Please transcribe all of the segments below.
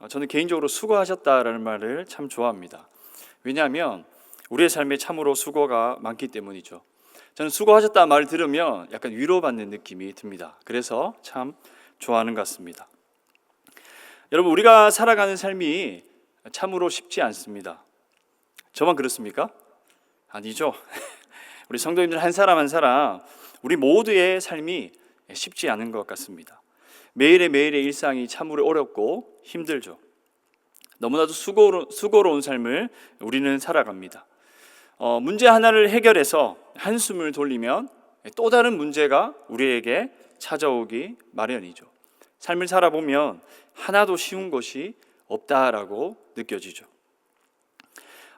어, 저는 개인적으로 수고하셨다라는 말을 참 좋아합니다. 왜냐하면 우리의 삶에 참으로 수고가 많기 때문이죠. 저는 수고하셨다 말을 들으면 약간 위로받는 느낌이 듭니다. 그래서 참 좋아하는 것 같습니다. 여러분 우리가 살아가는 삶이 참으로 쉽지 않습니다. 저만 그렇습니까? 아니죠. 우리 성도님들 한 사람 한 사람 우리 모두의 삶이 쉽지 않은 것 같습니다. 매일의 매일의 일상이 참으로 어렵고 힘들죠. 너무나도 수고로, 수고로운 삶을 우리는 살아갑니다. 어, 문제 하나를 해결해서 한숨을 돌리면 또 다른 문제가 우리에게 찾아오기 마련이죠. 삶을 살아보면 하나도 쉬운 것이 없다라고 느껴지죠.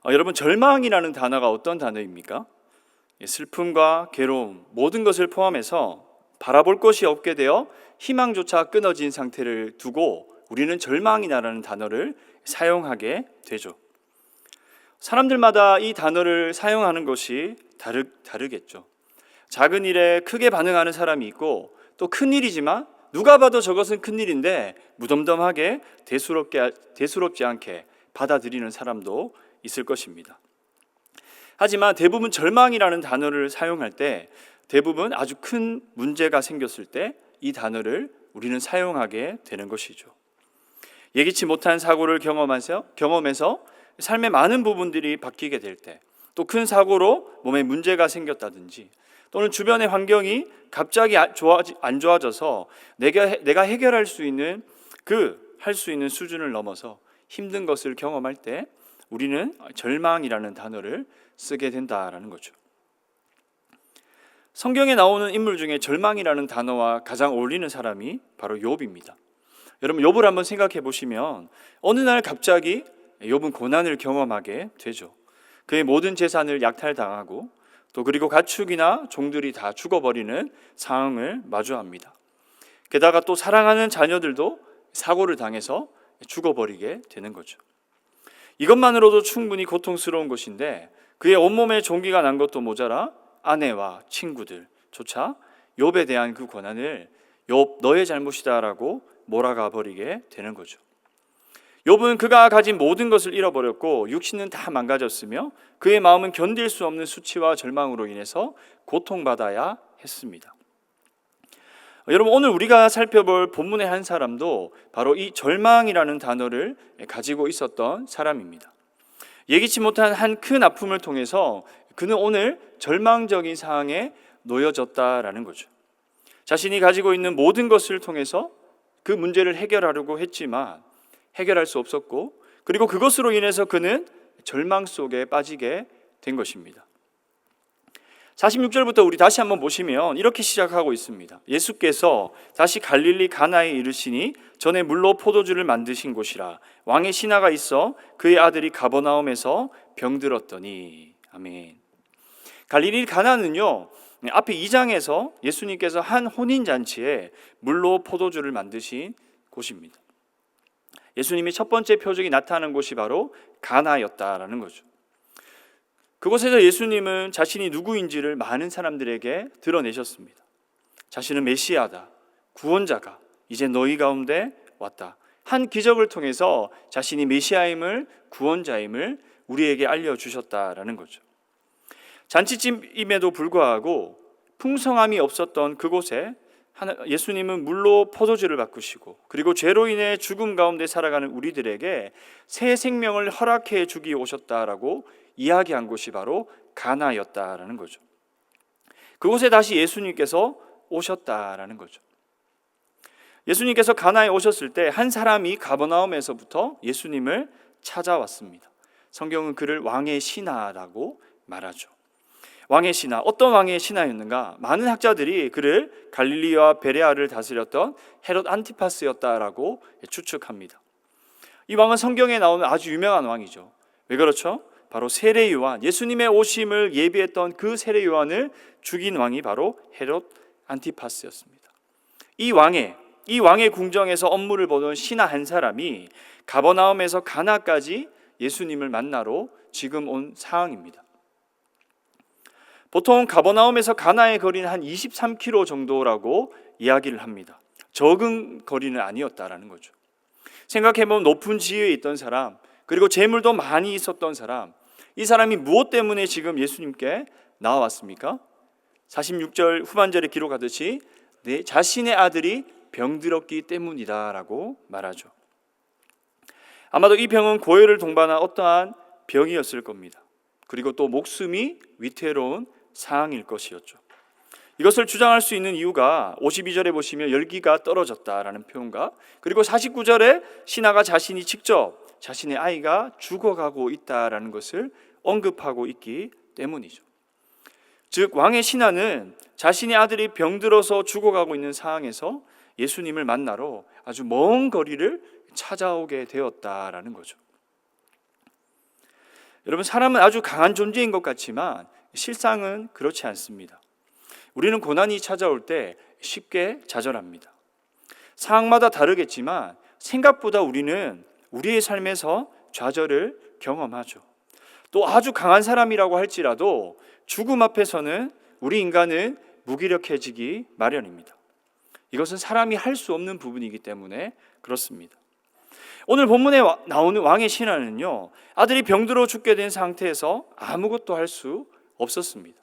어, 여러분 절망이라는 단어가 어떤 단어입니까? 예, 슬픔과 괴로움 모든 것을 포함해서 바라볼 것이 없게 되어 희망조차 끊어진 상태를 두고 우리는 절망이라는 단어를 사용하게 되죠. 사람들마다 이 단어를 사용하는 것이 다르, 다르겠죠. 작은 일에 크게 반응하는 사람이 있고 또 큰 일이지만 누가 봐도 저것은 큰 일인데 무덤덤하게 대수롭게 대수롭지 않게 받아들이는 사람도 있을 것입니다. 하지만 대부분 절망이라는 단어를 사용할 때 대부분 아주 큰 문제가 생겼을 때 이 단어를 우리는 사용하게 되는 것이죠. 예기치 못한 사고를 경험해서 경험해서 삶의 많은 부분들이 바뀌게 될 때, 또 큰 사고로 몸에 문제가 생겼다든지, 또는 주변의 환경이 갑자기 아- 안 좋아져서 내가 해- 내가 해결할 수 있는 그 할 수 있는 수준을 넘어서 힘든 것을 경험할 때 우리는 절망이라는 단어를 쓰게 된다라는 거죠. 성경에 나오는 인물 중에 절망이라는 단어와 가장 어울리는 사람이 바로 욥입니다. 여러분 욥을 한번 생각해 보시면 어느 날 갑자기 욥은 고난을 경험하게 되죠. 그의 모든 재산을 약탈당하고 또 그리고 가축이나 종들이 다 죽어버리는 상황을 마주합니다. 게다가 또 사랑하는 자녀들도 사고를 당해서 죽어버리게 되는 거죠. 이것만으로도 충분히 고통스러운 것인데 그의 온몸에 종기가 난 것도 모자라 아내와 친구들조차 욥에 대한 그 고난을 욥 너의 잘못이다라고 몰아가 버리게 되는 거죠. 욥은 그가 가진 모든 것을 잃어버렸고 육신은 다 망가졌으며 그의 마음은 견딜 수 없는 수치와 절망으로 인해서 고통받아야 했습니다. 여러분 오늘 우리가 살펴볼 본문의 한 사람도 바로 이 절망이라는 단어를 가지고 있었던 사람입니다. 예기치 못한 한 큰 아픔을 통해서 그는 오늘 절망적인 상황에 놓여졌다라는 거죠. 자신이 가지고 있는 모든 것을 통해서 그 문제를 해결하려고 했지만 해결할 수 없었고 그리고 그것으로 인해서 그는 절망 속에 빠지게 된 것입니다. 46절부터 우리 다시 한번 보시면 이렇게 시작하고 있습니다. 예수께서 다시 갈릴리 가나에 이르시니 전에 물로 포도주를 만드신 곳이라 왕의 신하가 있어 그의 아들이 가버나움에서 병들었더니 아멘. 갈릴리 가나는요 앞에 2장에서 예수님께서 한 혼인 잔치에 물로 포도주를 만드신 곳입니다. 예수님이 첫 번째 표적이 나타나는 곳이 바로 가나였다라는 거죠. 그곳에서 예수님은 자신이 누구인지를 많은 사람들에게 드러내셨습니다. 자신은 메시아다, 구원자가 이제 너희 가운데 왔다. 한 기적을 통해서 자신이 메시아임을 구원자임을 우리에게 알려 주셨다라는 거죠. 잔치집임에도 불구하고 풍성함이 없었던 그곳에 예수님은 물로 포도주를 바꾸시고 그리고 죄로 인해 죽음 가운데 살아가는 우리들에게 새 생명을 허락해 주기 오셨다라고 이야기한 곳이 바로 가나였다라는 거죠. 그곳에 다시 예수님께서 오셨다라는 거죠. 예수님께서 가나에 오셨을 때 한 사람이 가버나움에서부터 예수님을 찾아왔습니다. 성경은 그를 왕의 신하라고 말하죠. 왕의 신하 어떤 왕의 신하였는가? 많은 학자들이 그를 갈릴리와 베레아를 다스렸던 헤롯 안티파스였다라고 추측합니다. 이 왕은 성경에 나오는 아주 유명한 왕이죠. 왜 그렇죠? 바로 세례 요한, 예수님의 오심을 예비했던 그 세례 요한을 죽인 왕이 바로 헤롯 안티파스였습니다. 이 왕의 이 왕의 궁정에서 업무를 보던 신하 한 사람이 가버나움에서 가나까지 예수님을 만나러 지금 온 상황입니다. 보통 가버나움에서 가나의 거리는 한 23km 정도라고 이야기를 합니다. 적은 거리는 아니었다라는 거죠. 생각해보면 높은 지위에 있던 사람, 그리고 재물도 많이 있었던 사람, 이 사람이 무엇 때문에 지금 예수님께 나와왔습니까? 46절 후반절에 기록하듯이 내 자신의 아들이 병들었기 때문이다라고 말하죠. 아마도 이 병은 고열을 동반한 어떠한 병이었을 겁니다. 그리고 또 목숨이 위태로운 상황일 것이었죠. 이것을 주장할 수 있는 이유가 52절에 보시면 열기가 떨어졌다라는 표현과 그리고 49절에 신하가 자신이 직접 자신의 아이가 죽어가고 있다라는 것을 언급하고 있기 때문이죠. 즉 왕의 신하는 자신의 아들이 병들어서 죽어가고 있는 상황에서 예수님을 만나러 아주 먼 거리를 찾아오게 되었다라는 거죠. 여러분 사람은 아주 강한 존재인 것 같지만 실상은 그렇지 않습니다. 우리는 고난이 찾아올 때 쉽게 좌절합니다. 상황마다 다르겠지만 생각보다 우리는 우리의 삶에서 좌절을 경험하죠. 또 아주 강한 사람이라고 할지라도 죽음 앞에서는 우리 인간은 무기력해지기 마련입니다. 이것은 사람이 할 수 없는 부분이기 때문에 그렇습니다. 오늘 본문에 나오는 왕의 신하는요, 아들이 병들어 죽게 된 상태에서 아무것도 할 수 없었습니다.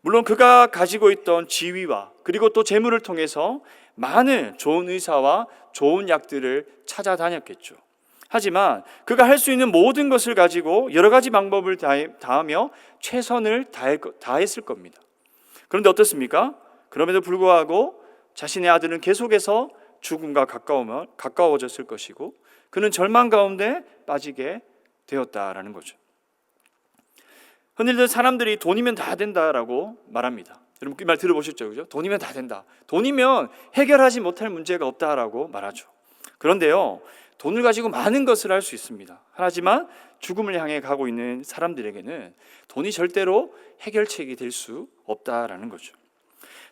물론 그가 가지고 있던 지위와 그리고 또 재물을 통해서 많은 좋은 의사와 좋은 약들을 찾아다녔겠죠. 하지만 그가 할 수 있는 모든 것을 가지고 여러 가지 방법을 다하며 최선을 다했을 겁니다. 그런데 어떻습니까? 그럼에도 불구하고 자신의 아들은 계속해서 죽음과 가까워졌을 것이고 그는 절망 가운데 빠지게 되었다라는 거죠. 흔히들 사람들이 돈이면 다 된다라고 말합니다. 여러분 그말 들어보셨죠, 그죠? 돈이면 다 된다. 돈이면 해결하지 못할 문제가 없다라고 말하죠. 그런데요, 돈을 가지고 많은 것을 할 수 있습니다. 하지만 죽음을 향해 가고 있는 사람들에게는 돈이 절대로 해결책이 될 수 없다라는 거죠.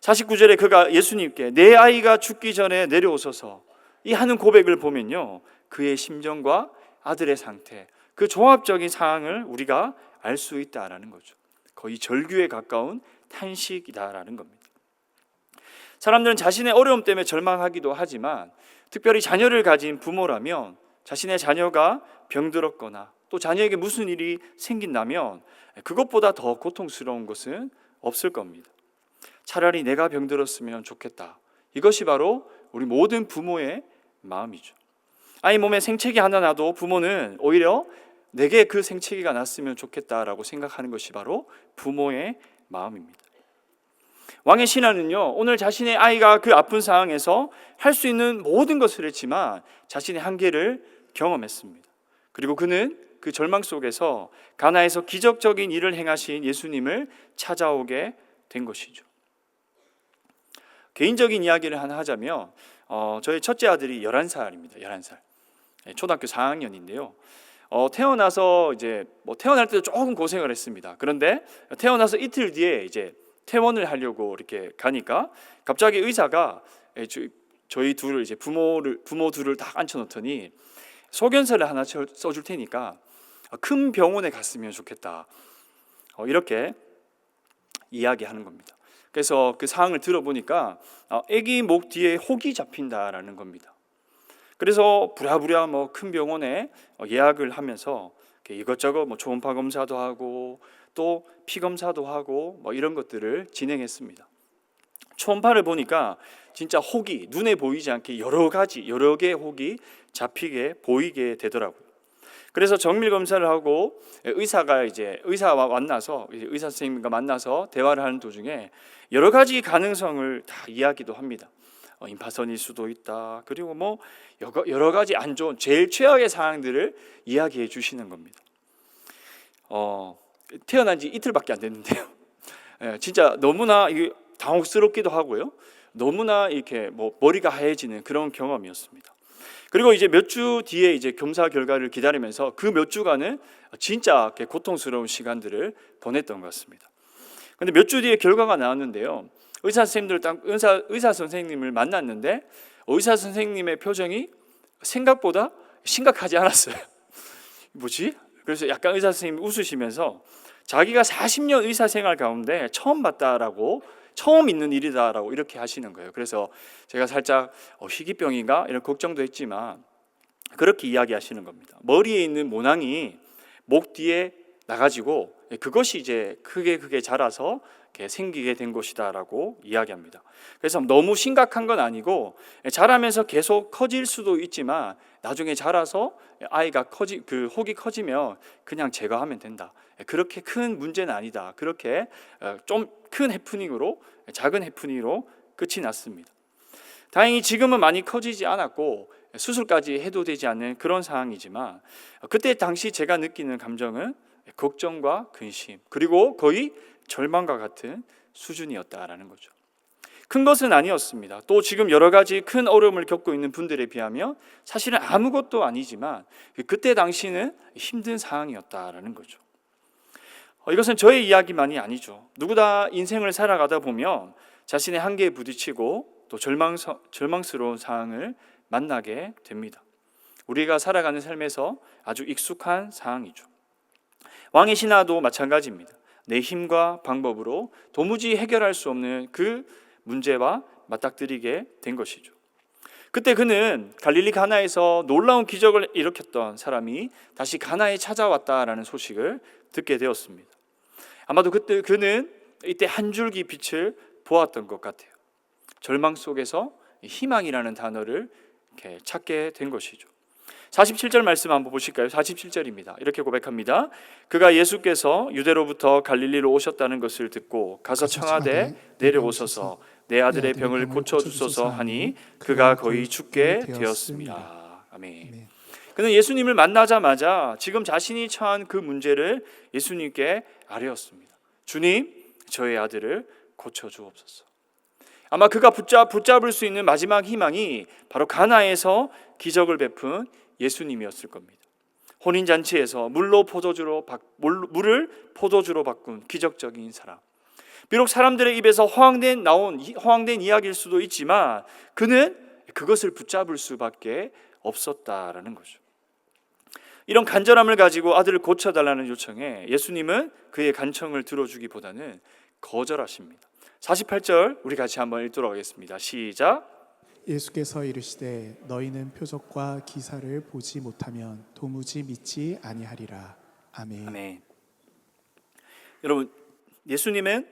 49절에 그가 예수님께 내 아이가 죽기 전에 내려오소서 이 하는 고백을 보면요. 그의 심정과 아들의 상태, 그 종합적인 상황을 우리가 알 수 있다라는 거죠. 거의 절규에 가까운 탄식이다라는 겁니다. 사람들은 자신의 어려움 때문에 절망하기도 하지만 특별히 자녀를 가진 부모라면 자신의 자녀가 병들었거나 또 자녀에게 무슨 일이 생긴다면 그것보다 더 고통스러운 것은 없을 겁니다. 차라리 내가 병들었으면 좋겠다. 이것이 바로 우리 모든 부모의 마음이죠. 아이 몸에 생채기 하나 나도 부모는 오히려 내게 그 생채기가 났으면 좋겠다라고 생각하는 것이 바로 부모의 마음입니다. 왕의 신하는요, 오늘 자신의 아이가 그 아픈 상황에서 할 수 있는 모든 것을 했지만 자신의 한계를 경험했습니다. 그리고 그는 그 절망 속에서 가나에서 기적적인 일을 행하신 예수님을 찾아오게 된 것이죠. 개인적인 이야기를 하나 하자면 어, 저희 첫째 아들이 11살입니다. 11살. 초등학교 4학년인데요. 어, 태어나서 이제 뭐 태어날 때도 조금 고생을 했습니다. 그런데 태어나서 이틀 뒤에 이제 퇴원을 하려고 이렇게 가니까 갑자기 의사가 저희 둘을 이제 부모를 부모 둘을 다 앉혀 놓더니 소견서를 하나 써줄 테니까 큰 병원에 갔으면 좋겠다. 어, 이렇게 이야기하는 겁니다. 그래서 그 상황을 들어보니까 어, 아기 목 뒤에 혹이 잡힌다라는 겁니다. 그래서 부랴부랴 뭐 큰 병원에 어, 예약을 하면서 이것저것 뭐 초음파 검사도 하고 또 피 검사도 하고 뭐 이런 것들을 진행했습니다. 초음파를 보니까 진짜 혹이 눈에 보이지 않게 여러 가지 여러 개의 혹이 잡히게 보이게 되더라고요. 그래서 정밀 검사를 하고 의사가 이제 의사와 만나서 의사 선생님과 만나서 대화를 하는 도중에 여러 가지 가능성을 다 이야기도 합니다. 어, 임파선일 수도 있다. 그리고 뭐 여러 가지 안 좋은 제일 최악의 상황들을 이야기해 주시는 겁니다. 어, 태어난 지 이틀밖에 안 됐는데요. 예, 진짜 너무나 당혹스럽기도 하고요. 너무나 이렇게 뭐 머리가 하얘지는 그런 경험이었습니다. 그리고 이제 몇 주 뒤에 이제 검사 결과를 기다리면서 그 몇 주간은 진짜 고통스러운 시간들을 보냈던 것 같습니다. 근데 몇 주 뒤에 결과가 나왔는데요. 의사 선생님들 의사 의사 선생님을 만났는데 의사 선생님의 표정이 생각보다 심각하지 않았어요. 뭐지? 그래서 약간 의사 선생님이 웃으시면서 자기가 40년 의사 생활 가운데 처음 봤다라고 처음 있는 일이다라고 이렇게 하시는 거예요. 그래서 제가 살짝 어, 희귀병인가 이런 걱정도 했지만 그렇게 이야기하시는 겁니다. 머리에 있는 모낭이 목 뒤에 나가지고 그것이 이제 크게 크게 자라서 이렇게 생기게 된 것이다라고 이야기합니다. 그래서 너무 심각한 건 아니고 자라면서 계속 커질 수도 있지만 나중에 자라서 아이가 커지 그 혹이 커지면 그냥 제거하면 된다. 그렇게 큰 문제는 아니다. 그렇게 어, 좀큰 해프닝으로 작은 해프닝으로 끝이 났습니다. 다행히 지금은 많이 커지지 않았고 수술까지 해도 되지 않는 그런 상황이지만 그때 당시 제가 느끼는 감정은 걱정과 근심 그리고 거의 절망과 같은 수준이었다라는 거죠. 큰 것은 아니었습니다. 또 지금 여러 가지 큰 어려움을 겪고 있는 분들에 비하면 사실은 아무것도 아니지만 그때 당시는 힘든 상황이었다라는 거죠. 어, 이것은 저의 이야기만이 아니죠. 누구나 인생을 살아가다 보면 자신의 한계에 부딪히고 또 절망, 절망스러운 상황을 만나게 됩니다. 우리가 살아가는 삶에서 아주 익숙한 상황이죠. 왕의 신하도 마찬가지입니다. 내 힘과 방법으로 도무지 해결할 수 없는 그 문제와 맞닥뜨리게 된 것이죠. 그때 그는 갈릴리 가나에서 놀라운 기적을 일으켰던 사람이 다시 가나에 찾아왔다라는 소식을 듣게 되었습니다. 아마도 그때 그는 이때 한 줄기 빛을 보았던 것 같아요. 절망 속에서 희망이라는 단어를 찾게 된 것이죠. 47절 말씀 한번 보실까요? 47절입니다. 이렇게 고백합니다. 그가 예수께서 유대로부터 갈릴리로 오셨다는 것을 듣고 가서 청하되 내려오소서 내 아들의 병을 고쳐 주소서 하니 그가 거의 죽게 되었습니다. 아멘. 그는 예수님을 만나자마자 지금 자신이 처한 그 문제를 예수님께 아뢰었습니다. 주님, 저의 아들을 고쳐 주옵소서. 아마 그가 붙잡, 붙잡을 수 있는 마지막 희망이 바로 가나에서 기적을 베푼 예수님이었을 겁니다. 혼인 잔치에서 물로 포도주로 물을 포도주로 바꾼 기적적인 사람. 비록 사람들의 입에서 허황된 나온 허황된 이야기일 수도 있지만 그는 그것을 붙잡을 수밖에 없었다라는 거죠. 이런 간절함을 가지고 아들을 고쳐 달라는 요청에 예수님은 그의 간청을 들어주기보다는 거절하십니다. 48절 우리 같이 한번 읽도록 하겠습니다. 시작. 예수께서 이르시되 너희는 표적과 기사를 보지 못하면 도무지 믿지 아니하리라. 아멘. 아멘. 여러분 예수님은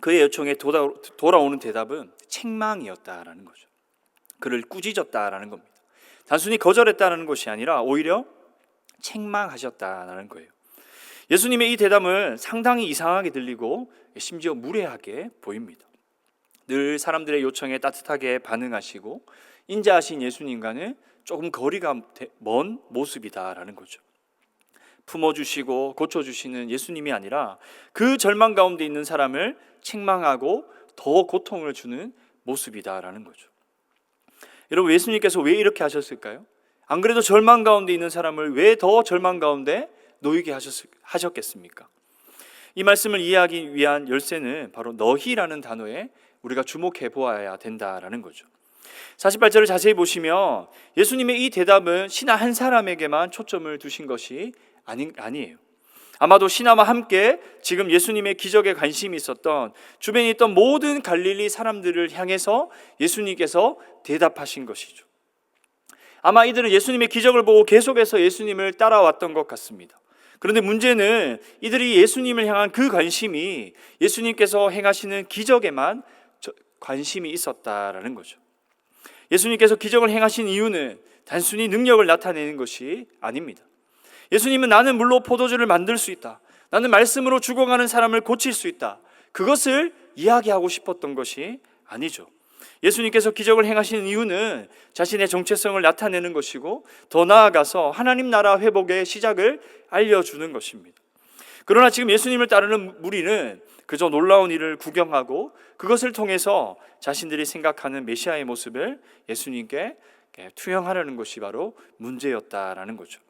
그의 요청에 돌아, 돌아 오는 대답은 책망이었다라는 거죠. 그를 꾸짖었다라는 겁니다. 단순히 거절했다는 것이 아니라 오히려 책망하셨다라는 거예요. 예수님의 이 대답은 상당히 이상하게 들리고 심지어 무례하게 보입니다. 늘 사람들의 요청에 따뜻하게 반응하시고 인자하신 예수님과는 조금 거리가 먼 모습이다라는 거죠. 품어주시고 고쳐주시는 예수님이 아니라 그 절망 가운데 있는 사람을 책망하고 더 고통을 주는 모습이다라는 거죠. 여러분 예수님께서 왜 이렇게 하셨을까요? 안 그래도 절망 가운데 있는 사람을 왜 더 절망 가운데 놓이게 하셨, 겠습니까 이 말씀을 이해하기 위한 열쇠는 바로 너희라는 단어에 우리가 주목해 보아야 된다라는 거죠. 48절을 자세히 보시면 예수님의 이 대답은 신하 한 사람에게만 초점을 두신 것이 아니, 아니에요. 아마도 신하와 함께 지금 예수님의 기적에 관심이 있었던 주변에 있던 모든 갈릴리 사람들을 향해서 예수님께서 대답하신 것이죠. 아마 이들은 예수님의 기적을 보고 계속해서 예수님을 따라왔던 것 같습니다. 그런데 문제는 이들이 예수님을 향한 그 관심이 예수님께서 행하시는 기적에만 관심이 있었다라는 거죠. 예수님께서 기적을 행하신 이유는 단순히 능력을 나타내는 것이 아닙니다. 예수님은 나는 물로 포도주를 만들 수 있다. 나는 말씀으로 죽어가는 사람을 고칠 수 있다. 그것을 이야기하고 싶었던 것이 아니죠. 예수님께서 기적을 행하시는 이유는 자신의 정체성을 나타내는 것이고 더 나아가서 하나님 나라 회복의 시작을 알려주는 것입니다. 그러나 지금 예수님을 따르는 무리는 그저 놀라운 일을 구경하고 그것을 통해서 자신들이 생각하는 메시아의 모습을 예수님께 투영하려는 것이 바로 문제였다라는 거죠.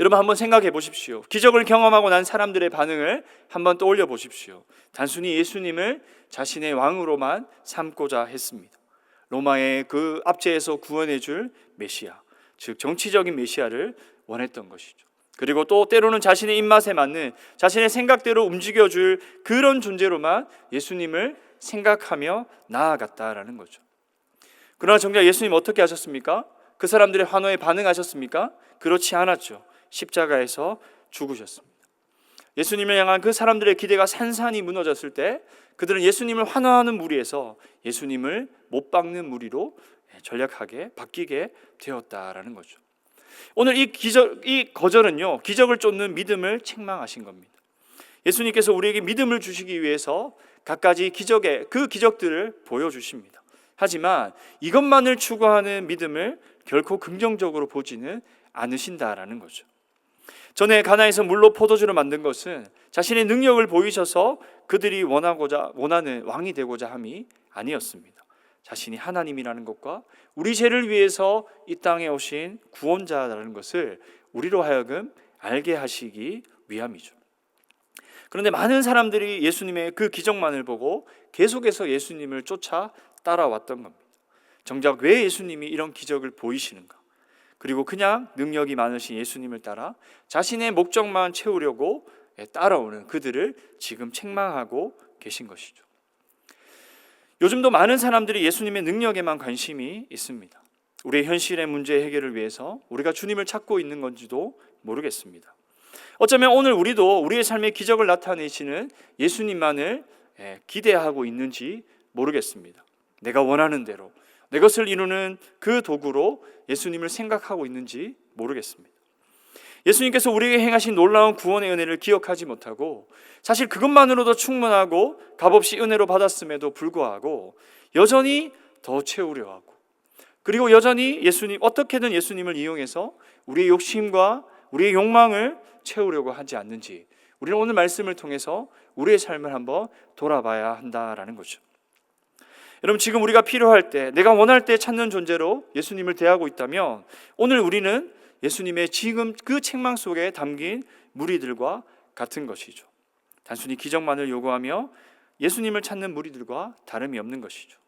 여러분 한번 생각해 보십시오. 기적을 경험하고 난 사람들의 반응을 한번 떠올려 보십시오. 단순히 예수님을 자신의 왕으로만 삼고자 했습니다. 로마의 그 압제에서 구원해 줄 메시아, 즉 정치적인 메시아를 원했던 것이죠. 그리고 또 때로는 자신의 입맛에 맞는 자신의 생각대로 움직여줄 그런 존재로만 예수님을 생각하며 나아갔다라는 거죠. 그러나 정작 예수님 어떻게 하셨습니까? 그 사람들의 환호에 반응하셨습니까? 그렇지 않았죠. 십자가에서 죽으셨습니다. 예수님을 향한 그 사람들의 기대가 산산이 무너졌을 때 그들은 예수님을 환호하는 무리에서 예수님을 못 박는 무리로 전략하게 바뀌게 되었다라는 거죠. 오늘 이 기적 이 거절은요. 기적을 쫓는 믿음을 책망하신 겁니다. 예수님께서 우리에게 믿음을 주시기 위해서 갖가지 기적의 그 기적들을 보여 주십니다. 하지만 이것만을 추구하는 믿음을 결코 긍정적으로 보지는 않으신다라는 거죠. 전에 가나에서 물로 포도주를 만든 것은 자신의 능력을 보이셔서 그들이 원하고자 원하는 왕이 되고자 함이 아니었습니다. 자신이 하나님이라는 것과 우리 죄를 위해서 이 땅에 오신 구원자라는 것을 우리로 하여금 알게 하시기 위함이죠. 그런데 많은 사람들이 예수님의 그 기적만을 보고 계속해서 예수님을 쫓아 따라왔던 겁니다. 정작 왜 예수님이 이런 기적을 보이시는가? 그리고 그냥 능력이 많으신 예수님을 따라 자신의 목적만 채우려고 따라오는 그들을 지금 책망하고 계신 것이죠. 요즘도 많은 사람들이 예수님의 능력에만 관심이 있습니다. 우리의 현실의 문제 해결을 위해서 우리가 주님을 찾고 있는 건지도 모르겠습니다. 어쩌면 오늘 우리도 우리의 삶의 기적을 나타내시는 예수님만을 예, 기대하고 있는지 모르겠습니다. 내가 원하는 대로 내 것을 이루는 그 도구로 예수님을 생각하고 있는지 모르겠습니다. 예수님께서 우리에게 행하신 놀라운 구원의 은혜를 기억하지 못하고 사실 그것만으로도 충분하고 값없이 은혜로 받았음에도 불구하고 여전히 더 채우려 하고 그리고 여전히 예수님 어떻게든 예수님을 이용해서 우리의 욕심과 우리의 욕망을 채우려고 하지 않는지 우리는 오늘 말씀을 통해서 우리의 삶을 한번 돌아봐야 한다라는 거죠. 여러분 지금 우리가 필요할 때 내가 원할 때 찾는 존재로 예수님을 대하고 있다면 오늘 우리는 예수님의 지금 그 책망 속에 담긴 무리들과 같은 것이죠. 단순히 기적만을 요구하며 예수님을 찾는 무리들과 다름이 없는 것이죠.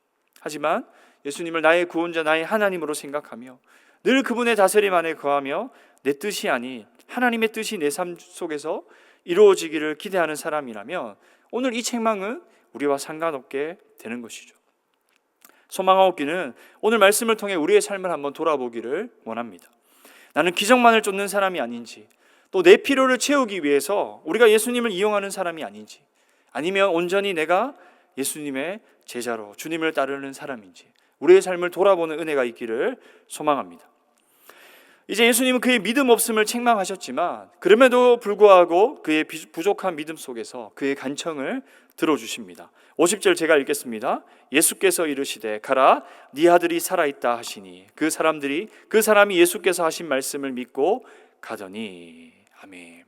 하지만 예수님을 나의 구원자 나의 하나님으로 생각하며 늘 그분의 다스림 안에 거하며 내 뜻이 아닌 하나님의 뜻이 내 삶 속에서 이루어지기를 기대하는 사람이라면 오늘 이 책망은 우리와 상관없게 되는 것이죠. 소망하옵기는 오늘 말씀을 통해 우리의 삶을 한번 돌아보기를 원합니다. 나는 기적만을 쫓는 사람이 아닌지, 또 내 필요를 채우기 위해서 우리가 예수님을 이용하는 사람이 아닌지, 아니면 온전히 내가 예수님의 제자로 주님을 따르는 사람인지, 우리의 삶을 돌아보는 은혜가 있기를 소망합니다. 이제 예수님은 그의 믿음 없음을 책망하셨지만 그럼에도 불구하고 그의 부족한 믿음 속에서 그의 간청을 들어주십니다. 50절 제가 읽겠습니다. 예수께서 이르시되 가라 네 아들이 살아 있다 하시니 그 사람들이 그 사람이 예수께서 하신 말씀을 믿고 가더니 아멘.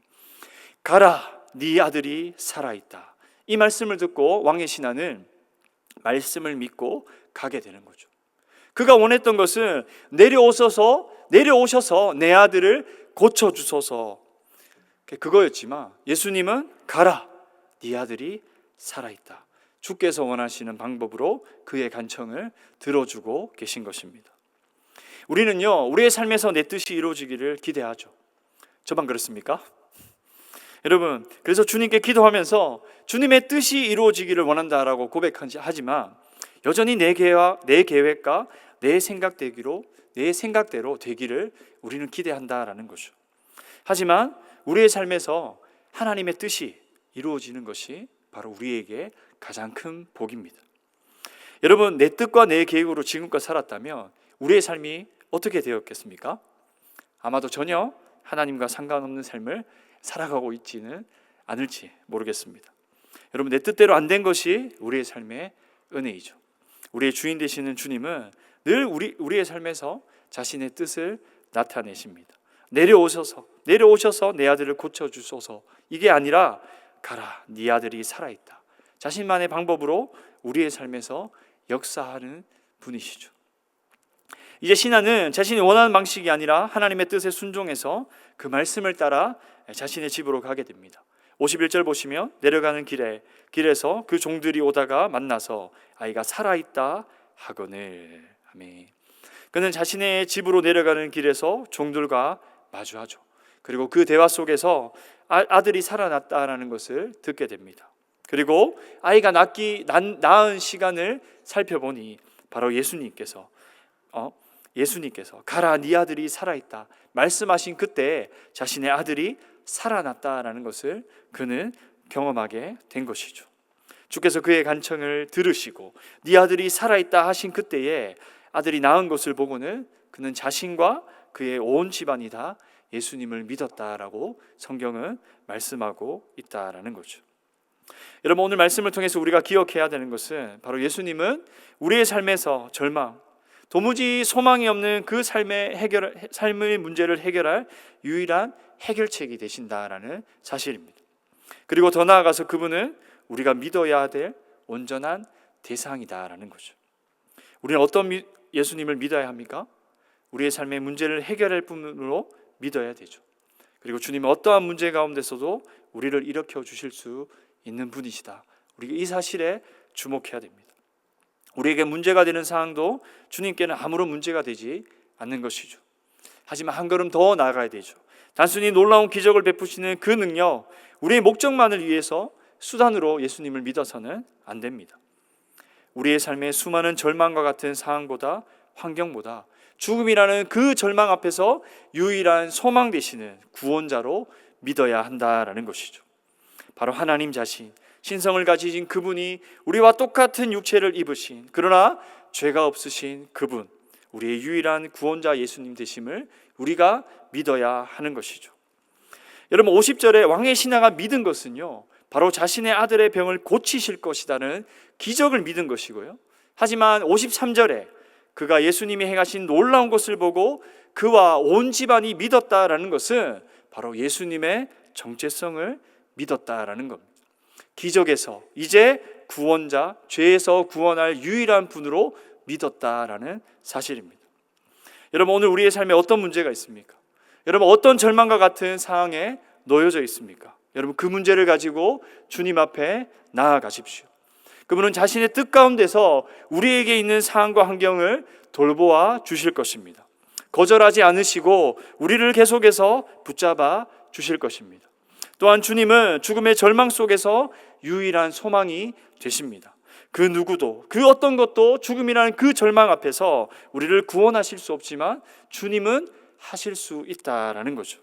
가라 네 아들이 살아 있다. 이 말씀을 듣고 왕의 신하는 말씀을 믿고 가게 되는 거죠. 그가 원했던 것은 내려오셔서 내려오셔서 내 아들을 고쳐 주소서 그거였지만 예수님은 가라 네 아들이 살아 있다. 주께서 원하시는 방법으로 그의 간청을 들어주고 계신 것입니다. 우리는요 우리의 삶에서 내 뜻이 이루어지기를 기대하죠. 저만 그렇습니까? 여러분 그래서 주님께 기도하면서 주님의 뜻이 이루어지기를 원한다라고 고백하지만 여전히 내 계획, 내 계획과 내 생각대기로 내 생각대로 되기를 우리는 기대한다라는 거죠. 하지만 우리의 삶에서 하나님의 뜻이 이루어지는 것이 바로 우리에게 가장 큰 복입니다. 여러분 내 뜻과 내 계획으로 지금껏 살았다면 우리의 삶이 어떻게 되었겠습니까? 아마도 전혀 하나님과 상관없는 삶을 살아가고 있지는 않을지 모르겠습니다. 여러분 내 뜻대로 안 된 것이 우리의 삶의 은혜이죠. 우리의 주인 되시는 주님은 늘 우리 우리의 삶에서 자신의 뜻을 나타내십니다. 내려오셔서 내려오셔서 내 아들을 고쳐 주소서. 이게 아니라 가라 네 아들이 살아 있다. 자신만의 방법으로 우리의 삶에서 역사하는 분이시죠. 이제 신하는 자신이 원하는 방식이 아니라 하나님의 뜻에 순종해서 그 말씀을 따라 자신의 집으로 가게 됩니다. 51절 보시면 내려가는 길에 길에서 그 종들이 오다가 만나서 아이가 살아 있다 하거늘 아멘. 그는 자신의 집으로 내려가는 길에서 종들과 마주하죠. 그리고 그 대화 속에서 아- 아들이 살아났다라는 것을 듣게 됩니다. 그리고 아이가 낳기 낳- 낳은 시간을 살펴보니 바로 예수님께서 어, 예수님께서 가라 네 아들이 살아 있다 말씀하신 그때 자신의 아들이 살아났다라는 것을 그는 경험하게 된 것이죠. 주께서 그의 간청을 들으시고 네 아들이 살아 있다 하신 그때에 아들이 낳은 것을 보고는 그는 자신과 그의 온 집안이 다 예수님을 믿었다라고 성경은 말씀하고 있다라는 거죠. 여러분 오늘 말씀을 통해서 우리가 기억해야 되는 것은 바로 예수님은 우리의 삶에서 절망, 도무지 소망이 없는 그 삶의 해결 삶의 문제를 해결할 유일한 해결책이 되신다라는 사실입니다. 그리고 더 나아가서 그분은 우리가 믿어야 될 온전한 대상이다라는 거죠. 우리는 어떤 미- 예수님을 믿어야 합니까? 우리의 삶의 문제를 해결할 분으로 믿어야 되죠. 그리고 주님은 어떠한 문제 가운데서도 우리를 일으켜 주실 수 있는 분이시다. 우리가 이 사실에 주목해야 됩니다. 우리에게 문제가 되는 상황도 주님께는 아무런 문제가 되지 않는 것이죠. 하지만 한 걸음 더 나아가야 되죠. 단순히 놀라운 기적을 베푸시는 그 능력, 우리의 목적만을 위해서 수단으로 예수님을 믿어서는 안 됩니다. 우리의 삶의 수많은 절망과 같은 상황보다 환경보다 죽음이라는 그 절망 앞에서 유일한 소망 되시는 구원자로 믿어야 한다라는 것이죠. 바로 하나님 자신, 신성을 가지신 그분이 우리와 똑같은 육체를 입으신 그러나 죄가 없으신 그분, 우리의 유일한 구원자 예수님 되심을 우리가 믿어야 하는 것이죠. 여러분 50절에 왕의 신하가 믿은 것은요. 바로 자신의 아들의 병을 고치실 것이라는 기적을 믿은 것이고요. 하지만 53절에 그가 예수님이 행하신 놀라운 것을 보고 그와 온 집안이 믿었다라는 것은 바로 예수님의 정체성을 믿었다라는 겁니다. 기적에서 이제 구원자, 죄에서 구원할 유일한 분으로 믿었다라는 사실입니다. 여러분 오늘 우리의 삶에 어떤 문제가 있습니까? 여러분 어떤 절망과 같은 상황에 놓여져 있습니까? 여러분 그 문제를 가지고 주님 앞에 나아가십시오. 그분은 자신의 뜻 가운데서 우리에게 있는 상황과 환경을 돌보아 주실 것입니다. 거절하지 않으시고 우리를 계속해서 붙잡아 주실 것입니다. 또한 주님은 죽음의 절망 속에서 유일한 소망이 되십니다. 그 누구도 그 어떤 것도 죽음이라는 그 절망 앞에서 우리를 구원하실 수 없지만 주님은 하실 수 있다라는 거죠.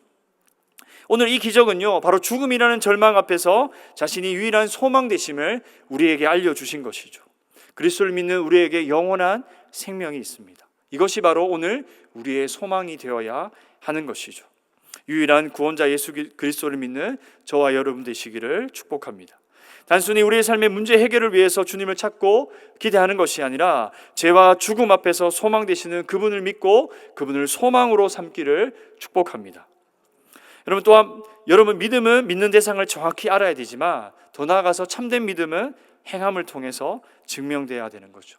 오늘 이 기적은요, 바로 죽음이라는 절망 앞에서 자신이 유일한 소망 되심을 우리에게 알려 주신 것이죠. 그리스도를 믿는 우리에게 영원한 생명이 있습니다. 이것이 바로 오늘 우리의 소망이 되어야 하는 것이죠. 유일한 구원자 예수 그리스도를 믿는 저와 여러분 되시기를 축복합니다. 단순히 우리의 삶의 문제 해결을 위해서 주님을 찾고 기대하는 것이 아니라 죄와 죽음 앞에서 소망 되시는 그분을 믿고 그분을 소망으로 삼기를 축복합니다. 여러분 또한 여러분 믿음은 믿는 대상을 정확히 알아야 되지만 더 나아가서 참된 믿음은 행함을 통해서 증명돼야 되는 거죠.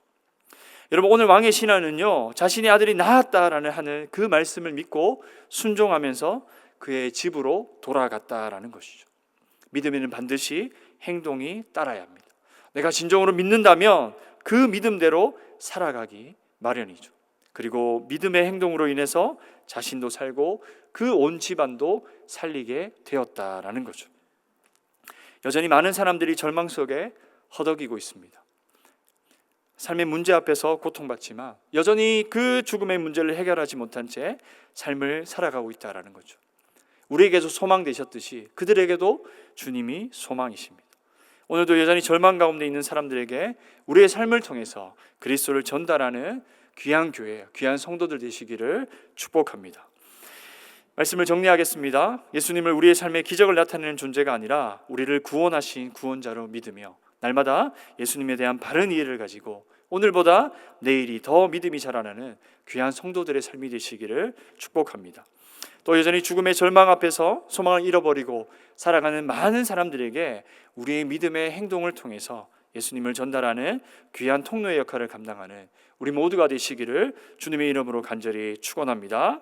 여러분 오늘 왕의 신하는요 자신의 아들이 낳았다라는 하는 그 말씀을 믿고 순종하면서 그의 집으로 돌아갔다라는 것이죠. 믿음에는 반드시 행동이 따라야 합니다. 내가 진정으로 믿는다면 그 믿음대로 살아가기 마련이죠. 그리고 믿음의 행동으로 인해서 자신도 살고 그 온 집안도 살리게 되었다라는 거죠. 여전히 많은 사람들이 절망 속에 허덕이고 있습니다. 삶의 문제 앞에서 고통받지만 여전히 그 죽음의 문제를 해결하지 못한 채 삶을 살아가고 있다라는 거죠. 우리에게도 소망 되셨듯이 그들에게도 주님이 소망이십니다. 오늘도 여전히 절망 가운데 있는 사람들에게 우리의 삶을 통해서 그리스도를 전달하는 귀한 교회, 귀한 성도들 되시기를 축복합니다. 말씀을 정리하겠습니다. 예수님을 우리의 삶에 기적을 나타내는 존재가 아니라 우리를 구원하신 구원자로 믿으며 날마다 예수님에 대한 바른 이해를 가지고 오늘보다 내일이 더 믿음이 자라나는 귀한 성도들의 삶이 되시기를 축복합니다. 또 여전히 죽음의 절망 앞에서 소망을 잃어버리고 살아가는 많은 사람들에게 우리의 믿음의 행동을 통해서 예수님을 전달하는 귀한 통로의 역할을 감당하는 우리 모두가 되시기를 주님의 이름으로 간절히 축원합니다.